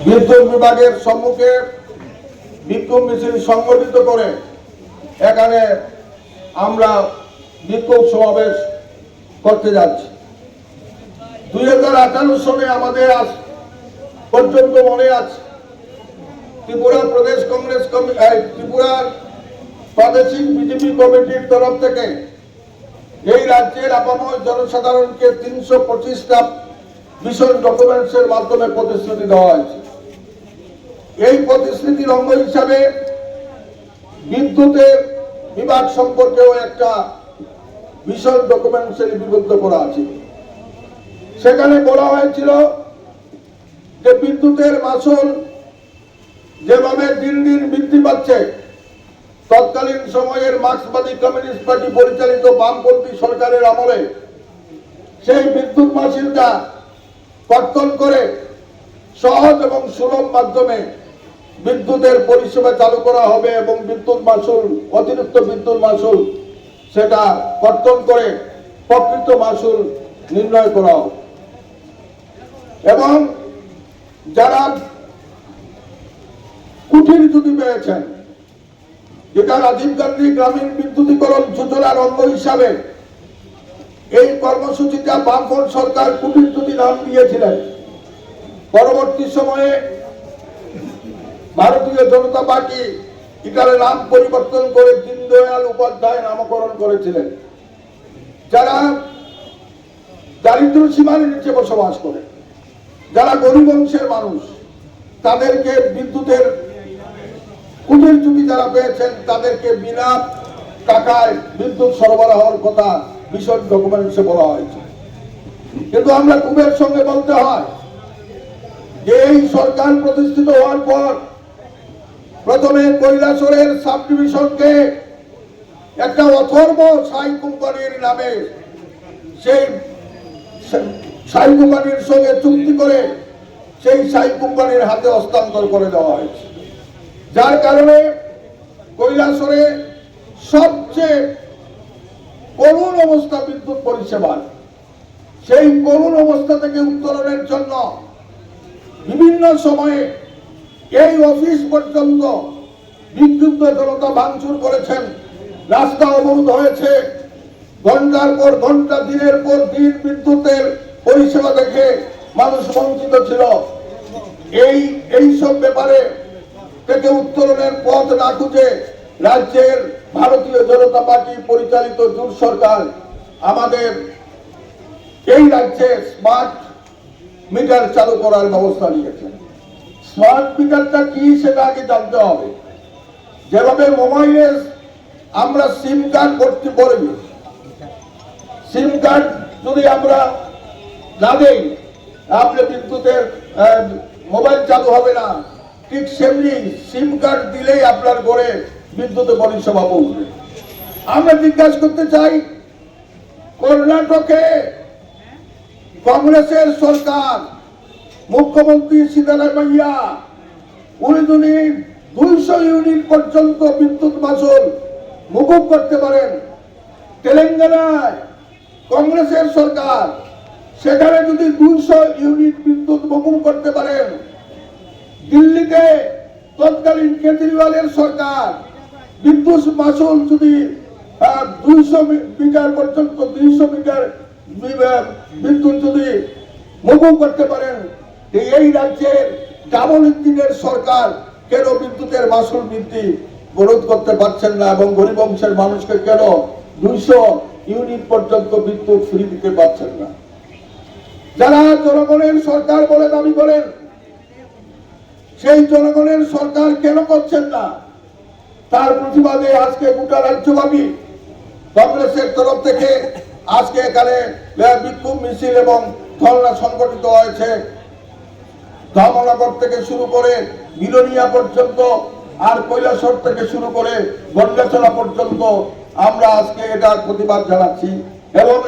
বিদ্যুৎ বিভাগের সম্মুখে বিক্ষোভ মিছিল সংগঠিত করে এখানে আমরা বিক্ষোভ সমাবেশ করতে যাচ্ছি। দুই হাজার আঠারো সনে আমাদের আজ পর্যন্ত মনে আছে ত্রিপুরা প্রদেশ কংগ্রেস কমি- এই, ত্রিপুরার প্রাদেশিক বিজেপি কমিটির তরফ থেকে এই রাজ্যের আপাময় জনসাধারণকে তিনশো পঁচিশটা বিশদ ডকুমেন্টসের মাধ্যমে প্রতিশ্রুতি দেওয়া হয়েছে। এই প্রতিশ্রুতির অঙ্গ হিসাবে বিদ্যুতের বিভাগ সম্পর্কেও একটা বিশদ ডকুমেন্টসের বিবদ্ধ করা আছে। সেখানে বলা হয়েছিল যে বিদ্যুতের মাসুল যেভাবে দিন দিন বৃদ্ধি পাচ্ছে তৎকালীন সময়ের মার্ক্সবাদী কমিউনিস্ট পার্টি পরিচালিত বামপন্থী সরকারের আমলে সেই বিদ্যুৎ মাসুলটা কর্তন করে সহজ এবং সুলভ মাধ্যমে বিদ্যুতের পরিষেবা চালু করা হবে এবং বিদ্যুৎ মাসুল অতিরিক্ত বিদ্যুৎ মাসুল সেটা কর্তন করে প্রকৃত মাসুল নির্ণয় করা হবে এবং যারা কুঠির জুটি পেয়েছেন যেটা রাজীব গান্ধী গ্রামীণ বিদ্যুতীকরণ যোজনার অঙ্গ হিসাবে এই কর্মসূচিটা বামফ্রন্ট সরকার কুটির জুটি নাম দিয়েছিলেন। পরবর্তী সময়ে ভারতীয় জনতা পার্টি এখানে নাম পরিবর্তন করে দীনদয়াল উপাধ্যায় নামকরণ করেছিলেন। যারা দারিদ্র সীমার নিচে বসবাস করে, যারা গরিব অংশের মানুষ, তাদেরকে বিদ্যুতের কুটির চুটি যারা পেয়েছেন, তাদেরকে বিনা টাকায় বিদ্যুৎ সরবরাহের কথা ভীষণ ডকুমেন্টসে বলা হয়েছে। কিন্তু আমরা কুবের সঙ্গে বলতে হয় যে, এই সরকার প্রতিষ্ঠিত হওয়ার পর প্রথমে কৈলাসরের সাব ডিভিশনকে একটা অথর্ব সাই কোম্পানির নামে সেই সাই কোম্পানির সঙ্গে চুক্তি করে সেই সাই কোম্পানির হাতে হস্তান্তর করে দেওয়া হয়েছে। কারণে কৈলাসরে সবচেয়ে করুণ অবস্থা বিদ্যুৎ পরিষেবার। সেই করুণ অবস্থা থেকে উত্তরণের জন্য বিভিন্ন সময়ে এই অফিস পর্যন্ত বিদ্যুৎ জনতা ভাঙচুর করেছেন। রাস্তা অবরোধ হয়েছে। ঘণ্টার পর ঘণ্টা, দিনের পর দিন বিদ্যুতের পরিষেবা দেখে মানুষ বঞ্চিত ছিল। এই এই সব ব্যাপারে থেকে উত্তরণের পথ না খুঁজে রাজ্যের ভারতীয় জনতা পার্টি পরিচালিত জোট সরকার আমাদের এই রাজ্যে স্মার্ট মিটার চালু করার ব্যবস্থা নিয়েছেন স্মার্ট মিটারটা কি সেটা আগে জানতে হবে। যেভাবে মোবাইলে আমরা সিম কার্ড করতে পারি সিম কার্ড যদি আমরা না দেই আপনি বিদ্যুতের মোবাইল চালু হবে না। ঠিক সেমনি সিম কার্ড দিলেই আপনার ঘরে বিদ্যুতের পরিষেবা পৌঁছবে। আমরা জিজ্ঞাসা করতে চাই, কর্ণাটকে কংগ্রেসের সরকার, মুখ্যমন্ত্রী সিদ্ধারামাইয়া উনি যদি দুইশো ইউনিট পর্যন্ত বিদ্যুৎ মাসুল মুকুব করতে পারেন, তেলেঙ্গানায় কংগ্রেসের সরকার, সেখানে যদি দুইশো ইউনিট বিদ্যুৎ মুকুব করতে পারেন দিল্লিতে তৎকালীন কেজরিওয়ালের সরকার বিদ্যুৎ মাসুল যদি দুইশো মিটার পর্যন্ত, দুইশো মিটার বিদ্যুৎ যদি মকুব করতে পারেন এই রাজ্যের ডাবল ইঞ্জিনের সরকার কেন বিদ্যুতের মাসুল বৃদ্ধি বিরোধ করতে পারছেন না এবং গরিব অংশের মানুষকে কেন দুইশো ইউনিট পর্যন্ত বিদ্যুৎ ফ্রি দিতে পারছেন না? যারা জনগণের সরকার বলে দাবি করেন সেই জনগণের সরকার কেন করছেন না? তার প্রতিবাদে আজকে গোটা রাজ্যব্যাপী কংগ্রেসের তরফ থেকে আজকে এখানে বিক্ষোভ মিছিল এবং ধর্ণা সংগঠিত হয়েছে। ধর্মনগর থেকে শুরু করে মিলনিয়া পর্যন্ত আর কৈলাসর থেকে শুরু করে গন্ডাচলা পর্যন্ত আমরা আজকে এটার প্রতিবাদ জানাচ্ছি এবং